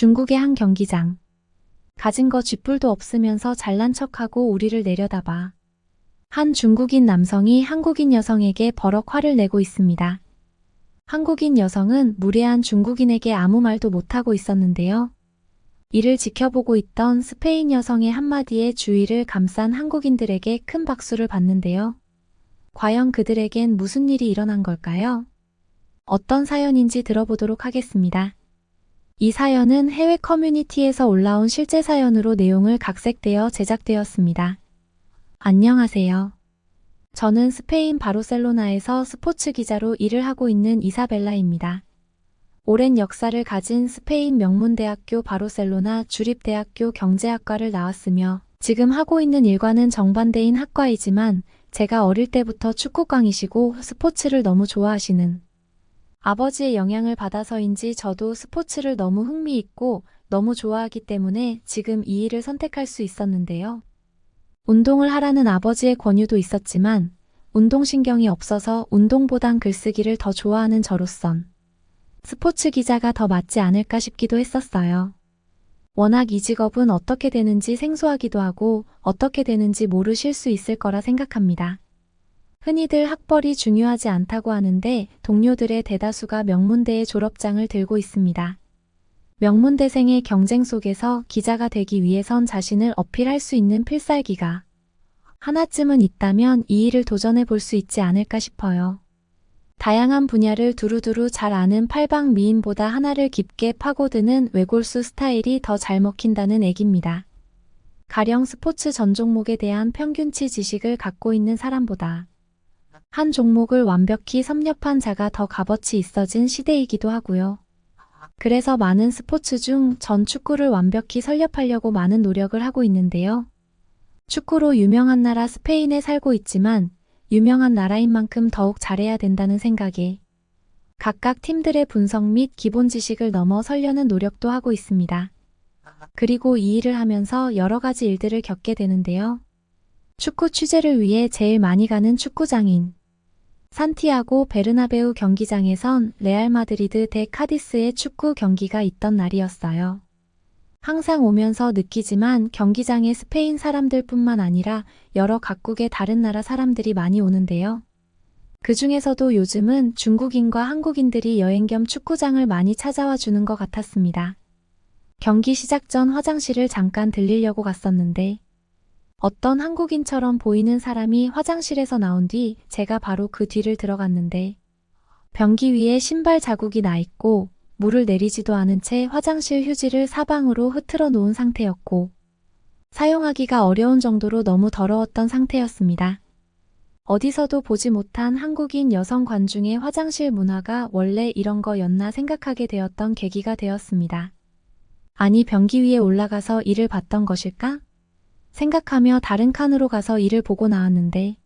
중국의 한 경기장. 가진 거 쥐뿔도 없으면서 잘난 척하고 우리를 내려다봐. 한 중국인 남성이 한국인 여성에게 버럭 화를 내고 있습니다. 한국인 여성은 무례한 중국인에게 아무 말도 못하고 있었는데요. 이를 지켜보고 있던 스페인 여성의 한마디에 주위를 감싼 한국인들에게 큰 박수를 받는데요. 과연 그들에겐 무슨 일이 일어난 걸까요? 어떤 사연인지 들어보도록 하겠습니다. 이 사연은 해외 커뮤니티에서 올라온 실제 사연으로 내용을 각색되어 제작되었습니다. 안녕하세요. 저는 스페인 바르셀로나에서 스포츠 기자로 일을 하고 있는 이사벨라입니다. 오랜 역사를 가진 스페인 명문대학교 바르셀로나 주립대학교 경제학과를 나왔으며 지금 하고 있는 일과는 정반대인 학과이지만 제가 어릴 때부터 축구광이시고 스포츠를 너무 좋아하시는 아버지의 영향을 받아서인지 저도 스포츠를 너무 흥미있고 너무 좋아하기 때문에 지금 이 일을 선택할 수 있었는데요. 운동을 하라는 아버지의 권유도 있었지만 운동신경이 없어서 운동보단 글쓰기를 더 좋아하는 저로선 스포츠 기자가 더 맞지 않을까 싶기도 했었어요. 워낙 이 직업은 어떻게 되는지 생소하기도 하고 어떻게 되는지 모르실 수 있을 거라 생각합니다. 흔히들 학벌이 중요하지 않다고 하는데 동료들의 대다수가 명문대의 졸업장을 들고 있습니다. 명문대생의 경쟁 속에서 기자가 되기 위해선 자신을 어필할 수 있는 필살기가 하나쯤은 있다면 이 일을 도전해 볼 수 있지 않을까 싶어요. 다양한 분야를 두루두루 잘 아는 팔방 미인보다 하나를 깊게 파고드는 외골수 스타일이 더 잘 먹힌다는 얘기입니다. 가령 스포츠 전 종목에 대한 평균치 지식을 갖고 있는 사람보다 한 종목을 완벽히 섭렵한 자가 더 값어치 있어진 시대이기도 하고요. 그래서 많은 스포츠 중 전 축구를 완벽히 설렵하려고 많은 노력을 하고 있는데요. 축구로 유명한 나라 스페인에 살고 있지만 유명한 나라인 만큼 더욱 잘해야 된다는 생각에 각각 팀들의 분석 및 기본 지식을 넘어 설려는 노력도 하고 있습니다. 그리고 이 일을 하면서 여러 가지 일들을 겪게 되는데요. 축구 취재를 위해 제일 많이 가는 축구장인 산티아고 베르나베우 경기장에선 레알 마드리드 대 카디스의 축구 경기가 있던 날이었어요. 항상 오면서 느끼지만 경기장에 스페인 사람들 뿐만 아니라 여러 각국의 다른 나라 사람들이 많이 오는데요. 그 중에서도 요즘은 중국인과 한국인들이 여행 겸 축구장을 많이 찾아와 주는 것 같았습니다. 경기 시작 전 화장실을 잠깐 들리려고 갔었는데 어떤 한국인처럼 보이는 사람이 화장실에서 나온 뒤 제가 바로 그 뒤를 들어갔는데 변기 위에 신발 자국이 나 있고 물을 내리지도 않은 채 화장실 휴지를 사방으로 흐트러 놓은 상태였고 사용하기가 어려운 정도로 너무 더러웠던 상태였습니다. 어디서도 보지 못한 한국인 여성 관중의 화장실 문화가 원래 이런 거였나 생각하게 되었던 계기가 되었습니다. 아니 변기 위에 올라가서 이를 봤던 것일까? 생각하며 다른 칸으로 가서 이를 보고 나왔는데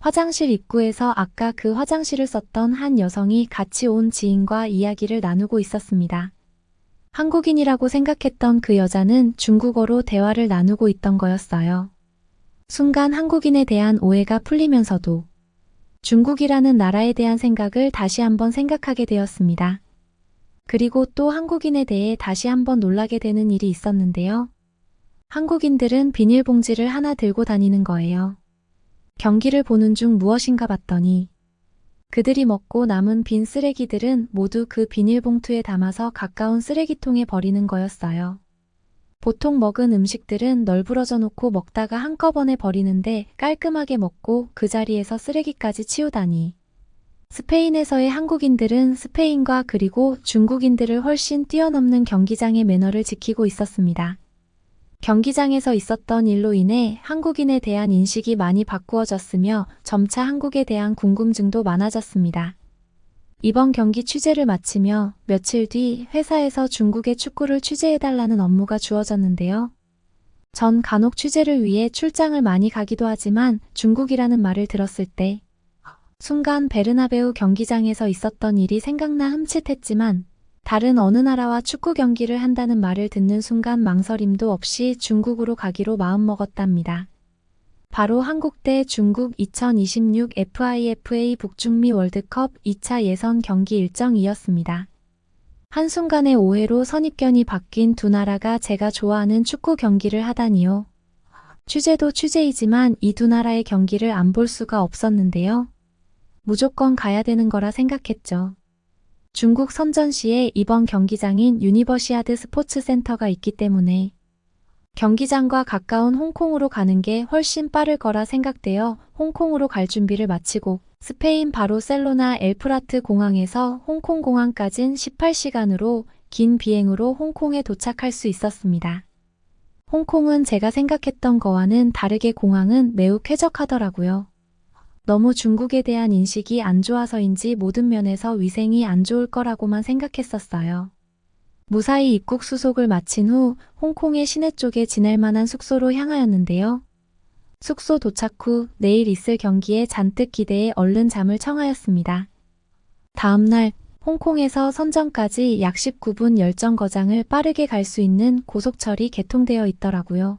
화장실 입구에서 아까 그 화장실을 썼던 한 여성이 같이 온 지인과 이야기를 나누고 있었습니다. 한국인이라고 생각했던 그 여자는 중국어로 대화를 나누고 있던 거였어요. 순간 한국인에 대한 오해가 풀리면서도 중국이라는 나라에 대한 생각을 다시 한번 생각하게 되었습니다. 그리고 또 한국인에 대해 다시 한번 놀라게 되는 일이 있었는데요. 한국인들은 비닐봉지를 하나 들고 다니는 거예요. 경기를 보는 중 무엇인가 봤더니 그들이 먹고 남은 빈 쓰레기들은 모두 그 비닐봉투에 담아서 가까운 쓰레기통에 버리는 거였어요. 보통 먹은 음식들은 널브러져 놓고 먹다가 한꺼번에 버리는데 깔끔하게 먹고 그 자리에서 쓰레기까지 치우다니. 스페인에서의 한국인들은 스페인과 그리고 중국인들을 훨씬 뛰어넘는 경기장의 매너를 지키고 있었습니다. 경기장에서 있었던 일로 인해 한국인에 대한 인식이 많이 바꾸어졌으며 점차 한국에 대한 궁금증도 많아졌습니다. 이번 경기 취재를 마치며 며칠 뒤 회사에서 중국의 축구를 취재해달라는 업무가 주어졌는데요. 전 간혹 취재를 위해 출장을 많이 가기도 하지만 중국이라는 말을 들었을 때 순간 베르나베우 경기장에서 있었던 일이 생각나 흠칫했지만 다른 어느 나라와 축구 경기를 한다는 말을 듣는 순간 망설임도 없이 중국으로 가기로 마음먹었답니다. 바로 한국 대 중국 2026 FIFA 북중미 월드컵 2차 예선 경기 일정이었습니다. 한순간의 오해로 선입견이 바뀐 두 나라가 제가 좋아하는 축구 경기를 하다니요. 취재도 취재이지만 이 두 나라의 경기를 안 볼 수가 없었는데요. 무조건 가야 되는 거라 생각했죠. 중국 선전시에 이번 경기장인 유니버시아드 스포츠 센터가 있기 때문에 경기장과 가까운 홍콩으로 가는 게 훨씬 빠를 거라 생각되어 홍콩으로 갈 준비를 마치고 스페인 바로셀로나 엘프라트 공항에서 홍콩 공항까진 18시간으로 긴 비행으로 홍콩에 도착할 수 있었습니다. 홍콩은 제가 생각했던 거와는 다르게 공항은 매우 쾌적하더라고요. 너무 중국에 대한 인식이 안 좋아서인지 모든 면에서 위생이 안 좋을 거라고만 생각했었어요. 무사히 입국 수속을 마친 후 홍콩의 시내 쪽에 지낼 만한 숙소로 향하였는데요. 숙소 도착 후 내일 있을 경기에 잔뜩 기대해 얼른 잠을 청하였습니다. 다음날 홍콩에서 선전까지 약 19분 열정거장을 빠르게 갈 수 있는 고속철이 개통되어 있더라고요.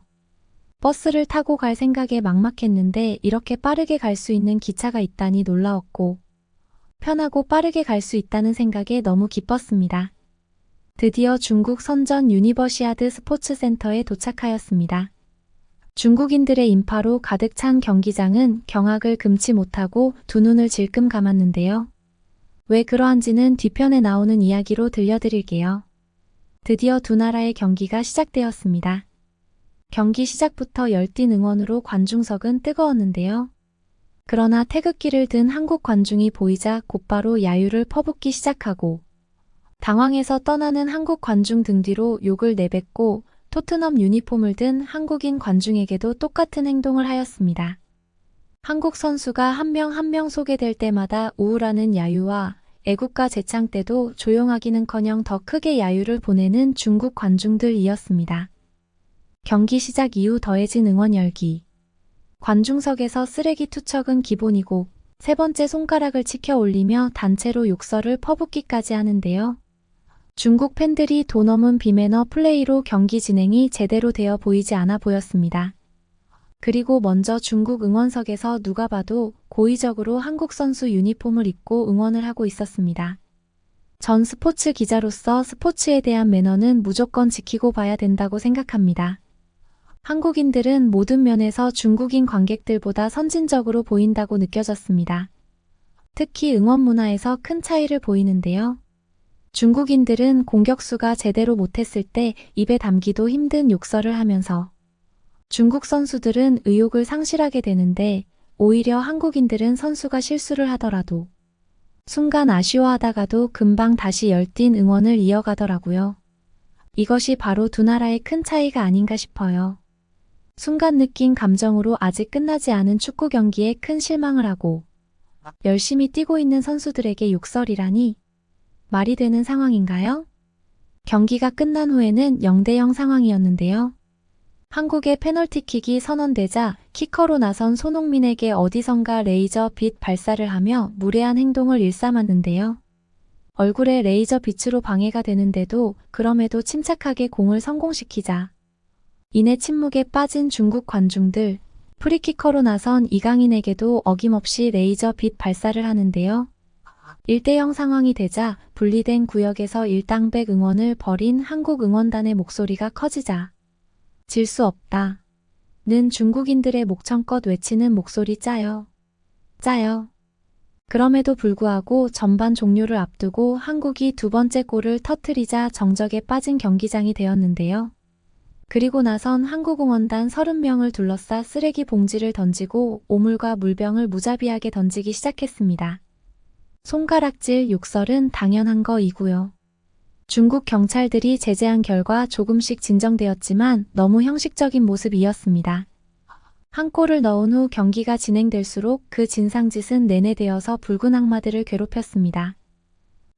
버스를 타고 갈 생각에 막막했는데 이렇게 빠르게 갈 수 있는 기차가 있다니 놀라웠고 편하고 빠르게 갈 수 있다는 생각에 너무 기뻤습니다. 드디어 중국 선전 유니버시아드 스포츠 센터에 도착하였습니다. 중국인들의 인파로 가득 찬 경기장은 경악을 금치 못하고 두 눈을 질끔 감았는데요. 왜 그러한지는 뒤편에 나오는 이야기로 들려드릴게요. 드디어 두 나라의 경기가 시작되었습니다. 경기 시작부터 열띤 응원으로 관중석은 뜨거웠는데요. 그러나 태극기를 든 한국 관중이 보이자 곧바로 야유를 퍼붓기 시작하고 당황해서 떠나는 한국 관중 등 뒤로 욕을 내뱉고 토트넘 유니폼을 든 한국인 관중에게도 똑같은 행동을 하였습니다. 한국 선수가 한 명 한명 소개될 때마다 우울하는 야유와 애국가 재창 때도 조용하기는커녕 더 크게 야유를 보내는 중국 관중들이었습니다. 경기 시작 이후 더해진 응원 열기. 관중석에서 쓰레기 투척은 기본이고 세 번째 손가락을 치켜 올리며 단체로 욕설을 퍼붓기까지 하는데요. 중국 팬들이 도 넘은 비매너 플레이로 경기 진행이 제대로 되어 보이지 않아 보였습니다. 그리고 먼저 중국 응원석에서 누가 봐도 고의적으로 한국 선수 유니폼을 입고 응원을 하고 있었습니다. 전 스포츠 기자로서 스포츠에 대한 매너는 무조건 지키고 봐야 된다고 생각합니다. 한국인들은 모든 면에서 중국인 관객들보다 선진적으로 보인다고 느껴졌습니다. 특히 응원 문화에서 큰 차이를 보이는데요. 중국인들은 공격수가 제대로 못했을 때 입에 담기도 힘든 욕설을 하면서 중국 선수들은 의욕을 상실하게 되는데 오히려 한국인들은 선수가 실수를 하더라도 순간 아쉬워하다가도 금방 다시 열띤 응원을 이어가더라고요. 이것이 바로 두 나라의 큰 차이가 아닌가 싶어요. 순간 느낀 감정으로 아직 끝나지 않은 축구 경기에 큰 실망을 하고 열심히 뛰고 있는 선수들에게 욕설이라니 말이 되는 상황인가요? 경기가 끝난 후에는 0대0 상황이었는데요. 한국의 페널티킥이 선언되자 키커로 나선 손흥민에게 어디선가 레이저 빛 발사를 하며 무례한 행동을 일삼았는데요. 얼굴에 레이저 빛으로 방해가 되는데도 그럼에도 침착하게 공을 성공시키자. 이내 침묵에 빠진 중국 관중들, 프리키커로 나선 이강인에게도 어김없이 레이저 빛 발사를 하는데요. 1대0 상황이 되자 분리된 구역에서 일당백 응원을 벌인 한국 응원단의 목소리가 커지자 질 수 없다. 는 중국인들의 목청껏 외치는 목소리 짜요. 짜요. 그럼에도 불구하고 전반 종료를 앞두고 한국이 두 번째 골을 터트리자 정적에 빠진 경기장이 되었는데요. 그리고 나선 한국응원단 30명을 둘러싸 쓰레기 봉지를 던지고 오물과 물병을 무자비하게 던지기 시작했습니다. 손가락질 욕설은 당연한 거이고요. 중국 경찰들이 제재한 결과 조금씩 진정되었지만 너무 형식적인 모습이었습니다. 한 골을 넣은 후 경기가 진행될수록 그 진상짓은 내내 되어서 붉은 악마들을 괴롭혔습니다.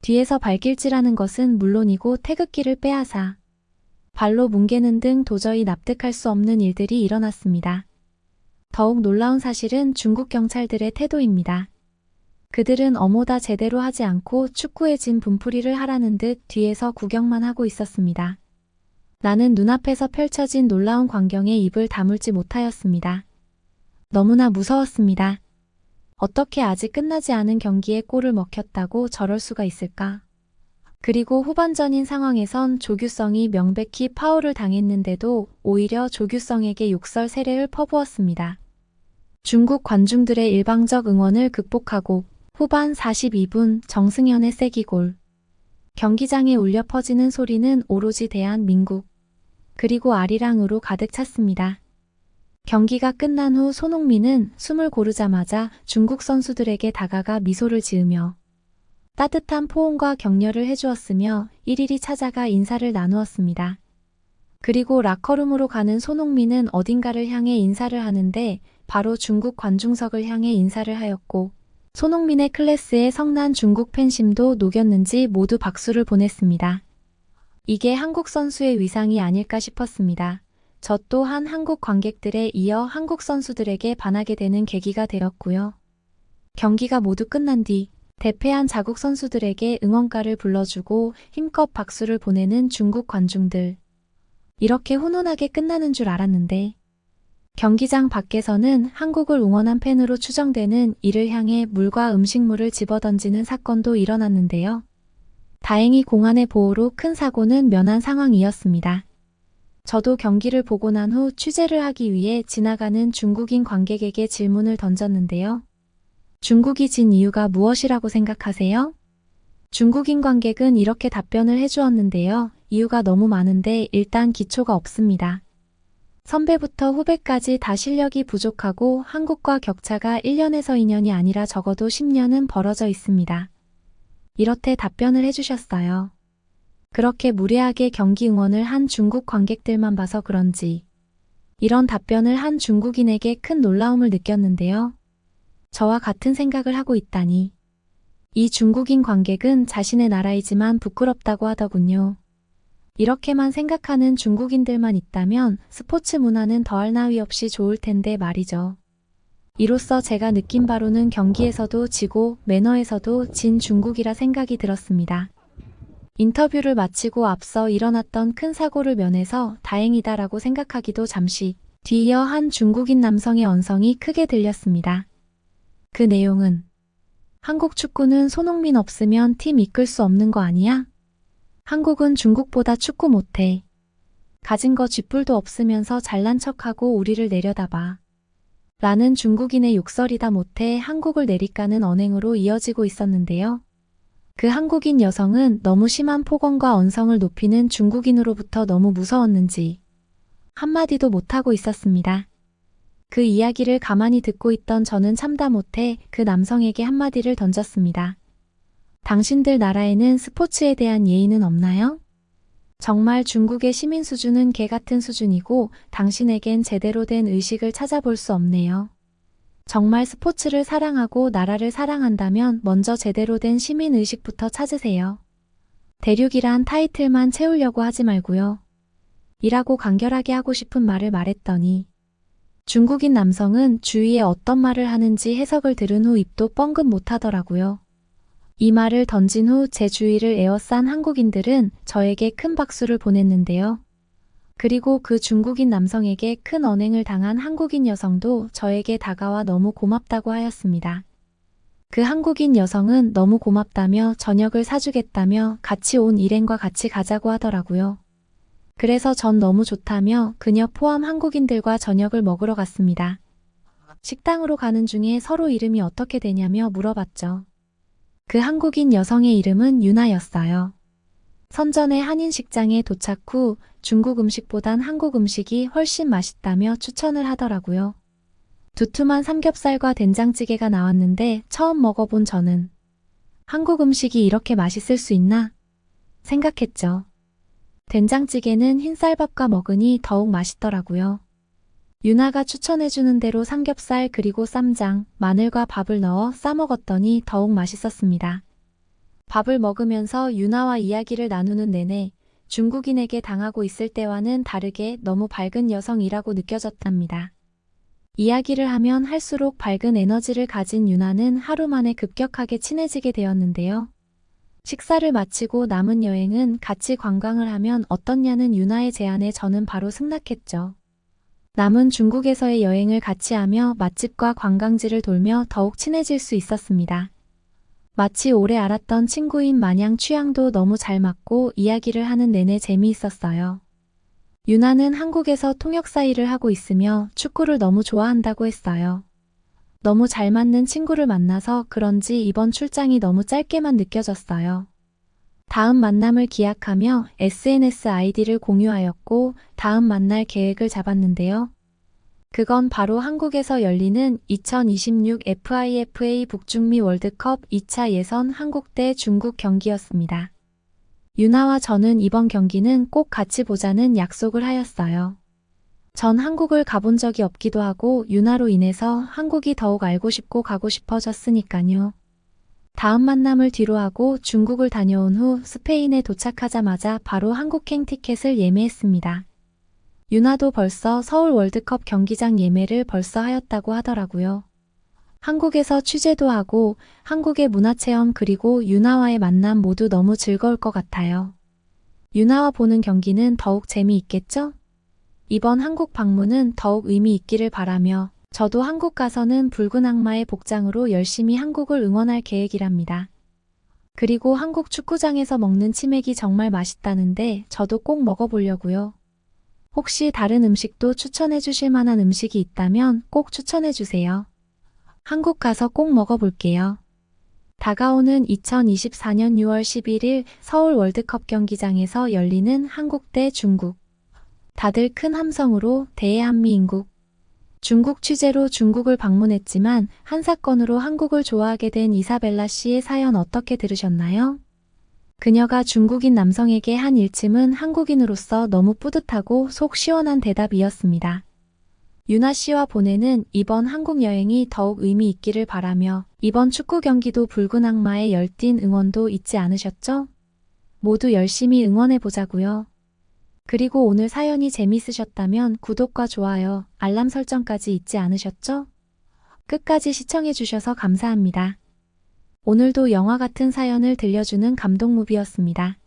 뒤에서 발길질하는 것은 물론이고 태극기를 빼앗아 발로 뭉개는 등 도저히 납득할 수 없는 일들이 일어났습니다. 더욱 놀라운 사실은 중국 경찰들의 태도입니다. 그들은 어모다 제대로 하지 않고 축구에 진 분풀이를 하라는 듯 뒤에서 구경만 하고 있었습니다. 나는 눈앞에서 펼쳐진 놀라운 광경에 입을 다물지 못하였습니다. 너무나 무서웠습니다. 어떻게 아직 끝나지 않은 경기에 골을 먹혔다고 저럴 수가 있을까? 그리고 후반전인 상황에선 조규성이 명백히 파울을 당했는데도 오히려 조규성에게 욕설 세례를 퍼부었습니다. 중국 관중들의 일방적 응원을 극복하고 후반 42분 정승현의 세기골. 경기장에 울려 퍼지는 소리는 오로지 대한민국, 그리고 아리랑으로 가득 찼습니다. 경기가 끝난 후 손흥민은 숨을 고르자마자 중국 선수들에게 다가가 미소를 지으며 따뜻한 포옹과 격려를 해주었으며 일일이 찾아가 인사를 나누었습니다. 그리고 라커룸으로 가는 손흥민은 어딘가를 향해 인사를 하는데 바로 중국 관중석을 향해 인사를 하였고 손흥민의 클래스에 성난 중국 팬심도 녹였는지 모두 박수를 보냈습니다. 이게 한국 선수의 위상이 아닐까 싶었습니다. 저 또한 한국 관객들에 이어 한국 선수들에게 반하게 되는 계기가 되었고요. 경기가 모두 끝난 뒤 대패한 자국 선수들에게 응원가를 불러주고 힘껏 박수를 보내는 중국 관중들. 이렇게 훈훈하게 끝나는 줄 알았는데 경기장 밖에서는 한국을 응원한 팬으로 추정되는 이를 향해 물과 음식물을 집어던지는 사건도 일어났는데요. 다행히 공안의 보호로 큰 사고는 면한 상황이었습니다. 저도 경기를 보고 난 후 취재를 하기 위해 지나가는 중국인 관객에게 질문을 던졌는데요. 중국이 진 이유가 무엇이라고 생각하세요? 중국인 관객은 이렇게 답변을 해주었는데요. 이유가 너무 많은데 일단 기초가 없습니다. 선배부터 후배까지 다 실력이 부족하고 한국과 격차가 1년에서 2년이 아니라 적어도 10년은 벌어져 있습니다. 이렇게 답변을 해주셨어요. 그렇게 무례하게 경기 응원을 한 중국 관객들만 봐서 그런지 이런 답변을 한 중국인에게 큰 놀라움을 느꼈는데요. 저와 같은 생각을 하고 있다니. 이 중국인 관객은 자신의 나라이지만 부끄럽다고 하더군요. 이렇게만 생각하는 중국인들만 있다면 스포츠 문화는 더할 나위 없이 좋을 텐데 말이죠. 이로써 제가 느낀 바로는 경기에서도 지고 매너에서도 진 중국이라 생각이 들었습니다. 인터뷰를 마치고 앞서 일어났던 큰 사고를 면해서 다행이다라고 생각하기도 잠시 뒤이어 한 중국인 남성의 언성이 크게 들렸습니다. 그 내용은 한국 축구는 손흥민 없으면 팀 이끌 수 없는 거 아니야? 한국은 중국보다 축구 못해. 가진 거 쥐뿔도 없으면서 잘난 척하고 우리를 내려다봐. 라는 중국인의 욕설이다 못해 한국을 내리까는 언행으로 이어지고 있었는데요. 그 한국인 여성은 너무 심한 폭언과 언성을 높이는 중국인으로부터 너무 무서웠는지 한마디도 못하고 있었습니다. 그 이야기를 가만히 듣고 있던 저는 참다 못해 그 남성에게 한마디를 던졌습니다. 당신들 나라에는 스포츠에 대한 예의는 없나요? 정말 중국의 시민 수준은 개 같은 수준이고 당신에겐 제대로 된 의식을 찾아볼 수 없네요. 정말 스포츠를 사랑하고 나라를 사랑한다면 먼저 제대로 된 시민 의식부터 찾으세요. 대륙이란 타이틀만 채우려고 하지 말고요. 이라고 간결하게 하고 싶은 말을 말했더니 중국인 남성은 주위에 어떤 말을 하는지 해석을 들은 후 입도 뻥긋 못하더라고요. 이 말을 던진 후 제 주위를 에워싼 한국인들은 저에게 큰 박수를 보냈는데요. 그리고 그 중국인 남성에게 큰 언행을 당한 한국인 여성도 저에게 다가와 너무 고맙다고 하였습니다. 그 한국인 여성은 너무 고맙다며 저녁을 사주겠다며 같이 온 일행과 같이 가자고 하더라고요. 그래서 전 너무 좋다며 그녀 포함 한국인들과 저녁을 먹으러 갔습니다. 식당으로 가는 중에 서로 이름이 어떻게 되냐며 물어봤죠. 그 한국인 여성의 이름은 유나였어요. 선전의 한인 식장에 도착 후 중국 음식보단 한국 음식이 훨씬 맛있다며 추천을 하더라고요. 두툼한 삼겹살과 된장찌개가 나왔는데 처음 먹어본 저는 한국 음식이 이렇게 맛있을 수 있나 생각했죠. 된장찌개는 흰쌀밥과 먹으니 더욱 맛있더라고요. 유나가 추천해주는 대로 삼겹살 그리고 쌈장, 마늘과 밥을 넣어 싸먹었더니 더욱 맛있었습니다. 밥을 먹으면서 유나와 이야기를 나누는 내내 중국인에게 당하고 있을 때와는 다르게 너무 밝은 여성이라고 느껴졌답니다. 이야기를 하면 할수록 밝은 에너지를 가진 유나는 하루 만에 급격하게 친해지게 되었는데요. 식사를 마치고 남은 여행은 같이 관광을 하면 어떻냐는 유나의 제안에 저는 바로 승낙했죠. 남은 중국에서의 여행을 같이 하며 맛집과 관광지를 돌며 더욱 친해질 수 있었습니다. 마치 오래 알았던 친구인 마냥 취향도 너무 잘 맞고 이야기를 하는 내내 재미있었어요. 유나는 한국에서 통역사 일을 하고 있으며 축구를 너무 좋아한다고 했어요. 너무 잘 맞는 친구를 만나서 그런지 이번 출장이 너무 짧게만 느껴졌어요. 다음 만남을 기약하며 SNS 아이디를 공유하였고 다음 만날 계획을 잡았는데요. 그건 바로 한국에서 열리는 2026 FIFA 북중미 월드컵 2차 예선 한국 대 중국 경기였습니다. 유나와 저는 이번 경기는 꼭 같이 보자는 약속을 하였어요. 전 한국을 가본 적이 없기도 하고 유나로 인해서 한국이 더욱 알고 싶고 가고 싶어졌으니까요. 다음 만남을 뒤로 하고 중국을 다녀온 후 스페인에 도착하자마자 바로 한국행 티켓을 예매했습니다. 유나도 벌써 서울 월드컵 경기장 예매를 벌써 하였다고 하더라고요. 한국에서 취재도 하고 한국의 문화체험 그리고 유나와의 만남 모두 너무 즐거울 것 같아요. 유나와 보는 경기는 더욱 재미있겠죠? 이번 한국 방문은 더욱 의미 있기를 바라며 저도 한국 가서는 붉은 악마의 복장으로 열심히 한국을 응원할 계획이랍니다. 그리고 한국 축구장에서 먹는 치맥이 정말 맛있다는데 저도 꼭 먹어보려고요. 혹시 다른 음식도 추천해 주실 만한 음식이 있다면 꼭 추천해 주세요. 한국 가서 꼭 먹어볼게요. 다가오는 2024년 6월 11일 서울 월드컵 경기장에서 열리는 한국 대 중국. 다들 큰 함성으로 대한민국. 중국 취재로 중국을 방문했지만 한 사건으로 한국을 좋아하게 된 이사벨라 씨의 사연 어떻게 들으셨나요? 그녀가 중국인 남성에게 한 일침은 한국인으로서 너무 뿌듯하고 속 시원한 대답이었습니다. 유나 씨와 보내는 이번 한국 여행이 더욱 의미 있기를 바라며 이번 축구 경기도 붉은 악마의 열띤 응원도 잊지 않으셨죠? 모두 열심히 응원해 보자고요. 그리고 오늘 사연이 재밌으셨다면 구독과 좋아요, 알람 설정까지 잊지 않으셨죠? 끝까지 시청해 주셔서 감사합니다. 오늘도 영화 같은 사연을 들려주는 감동무비였습니다.